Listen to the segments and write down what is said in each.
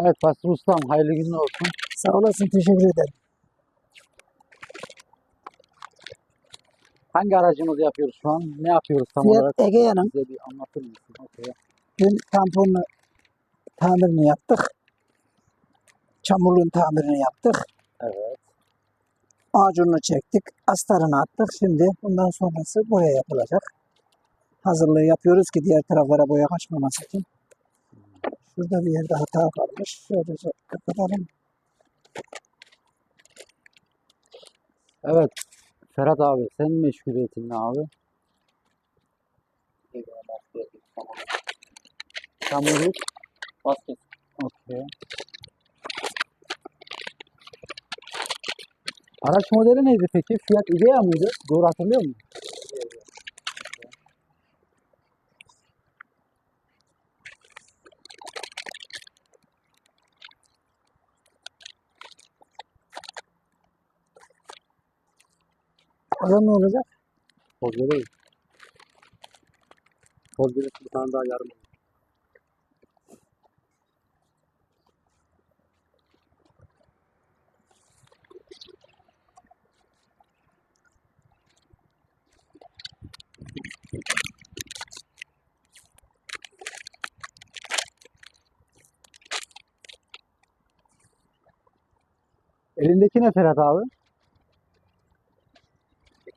Evet Basri Ustam hayırlı günler olsun. Sağ olasın, teşekkür ederim. Hangi aracımızı yapıyoruz şu an? Ne yapıyoruz tam Fiyat olarak? Egea'nın Bize bir anlatır mısın? Okey. dün tamponunu tamirini yaptık. Çamurluğun tamirini yaptık. Evet. Macununu çektik. Astarını attık. Şimdi bundan sonrası boya yapılacak. Hazırlığı yapıyoruz ki diğer taraflara boya kaçmaması için. Şurada bir yerde hata kalmış. Şöylece kapatalım. Evet. Ferhat abi senin meşguliyetin ne abi? Çamurluk. Basket. Okey. Araç modeli neydi peki? Fiat Idea mıydı? Doğru hatırlıyor musun? Zaman ne olacak? Folgeri. Folgeri bir tane daha yarım. Elindeki ne Ferhat abi?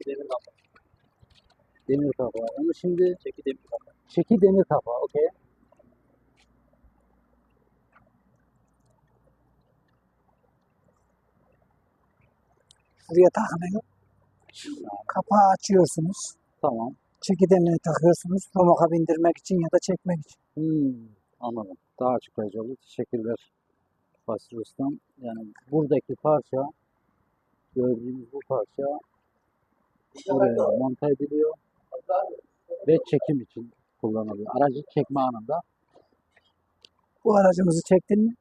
Demir kafa. Demir kafa. Onu şimdi çeki demir kafa. Çeki demir kafa. Okey. Şuraya takılıyor. Kapağı açıyorsunuz. Tamam. Çeki demirini takıyorsunuz. Romoka bindirmek için ya da çekmek için. Hmm, anladım. Daha açıklayıcı oldu. Teşekkürler Basri Ustam. Yani buradaki parça gördüğümüz bu parça buraya monte ediliyor ve çekim için kullanılıyor. Aracı çekme anında Bu aracımızı çektin mi?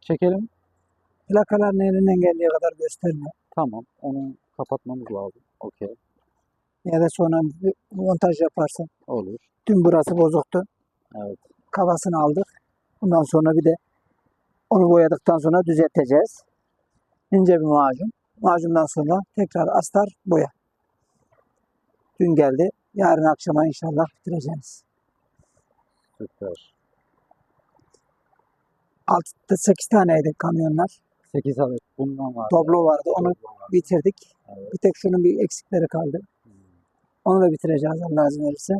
çekelim. Plakalarını elinden geldiği kadar gösterme. Tamam. Onu kapatmamız lazım. Okey. Ya da sonra bir montaj yaparsın. Olur. Dün burası bozuktu. Evet. Kafasını aldık. Bundan sonra bir de onu boyadıktan sonra düzelteceğiz. İnce bir macun. Macundan sonra tekrar astar boya. Dün geldi. Yarın akşama inşallah bitireceğiz. Süper. Altta 8 taneydi kamyonlar. 8 adet bundan var. Doblo vardı. Onu bitirdik. Evet. Bir tek şunun bir eksikleri kaldı. Hmm. Onu da bitireceğiz Allah izin verirse.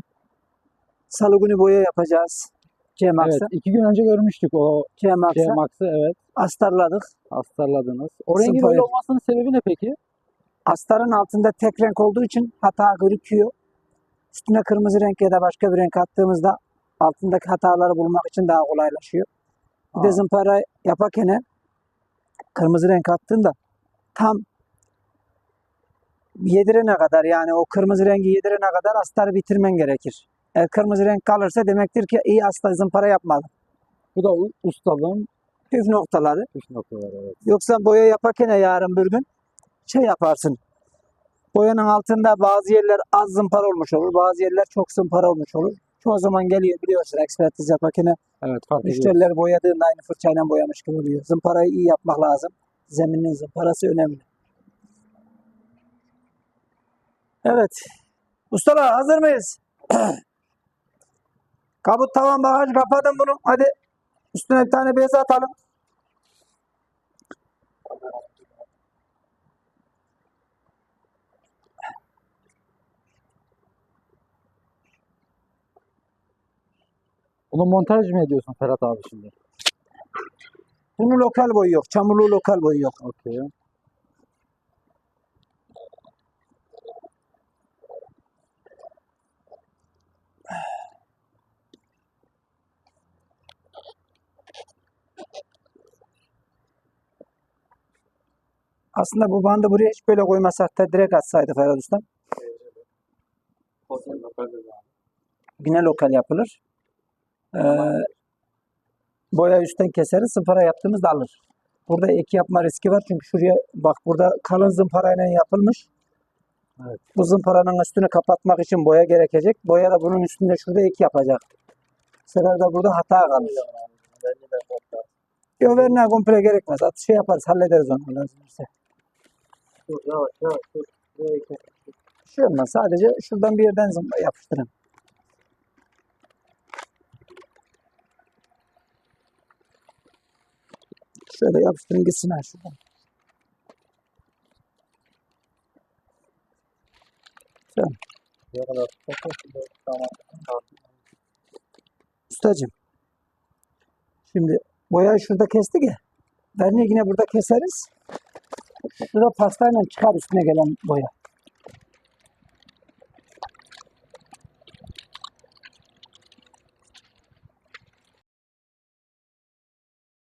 Salı günü boya yapacağız. C-Max'a. Evet. iki gün önce görmüştük o C-Max'a. şey Max'ı. Evet. astarladık. Astarladınız. O rengin öyle olmasının sebebi ne peki? Astarın altında tek renk olduğu için hata gözüküyor. Üstüne kırmızı renk ya da başka bir renk attığımızda altındaki hataları bulmak için daha kolaylaşıyor. Bir de Aa. zımpara yaparken kırmızı renk attığında tam yedirene kadar yani o kırmızı rengi yedirene kadar astarı bitirmen gerekir. Eğer kırmızı renk kalırsa demektir ki iyi astar zımpara yapmadın. Bu da ustalığın Püf noktaları. püf noktaları. Evet. Yoksa boya yaparken yarın bir gün şey yaparsın. Boyanın altında bazı yerler az zımpara olmuş olur. Bazı yerler çok zımpara olmuş olur. Çoğu zaman geliyor biliyorsun ekspertiz yaparken Evet fark ediyoruz. müşteriler boyadığında aynı fırçayla boyamış gibi oluyor. Zımparayı iyi yapmak lazım. Zeminin zımparası önemli. Evet. Ustalar hazır mıyız? Kabut tavan bagaj kapatın bunu. Hadi üstüne bir tane bez atalım. Bunu montaj mı ediyorsun Ferhat abi şimdi? Bunu lokal boyu yok. Çamurlu lokal boyu yok. Okey. Aslında bu bandı buraya hiç böyle koymasak da direkt atsaydı Ferhat Usta. Yine lokal yapılır. Ee, boya üstten keseriz. Zımpara yaptığımızda alır. Burada ek yapma riski var. Çünkü şuraya bak burada kalın zımparayla yapılmış. Evet. Bu zımparanın üstünü kapatmak için boya gerekecek. Boya da bunun üstünde şurada ek yapacak. Bu sefer de burada hata kalır. Yok verine komple gerekmez. At şey yaparız hallederiz onu lazımsa. Yavaş yavaş şey olmaz. Sadece şuradan bir yerden zımba yapıştırın. Şöyle yapıştırın gitsin ha şuradan. Tamam. Ustacığım. Şimdi boyayı şurada kestik ya. Verniği yine burada keseriz. Şurada pastayla çıkar üstüne gelen boya.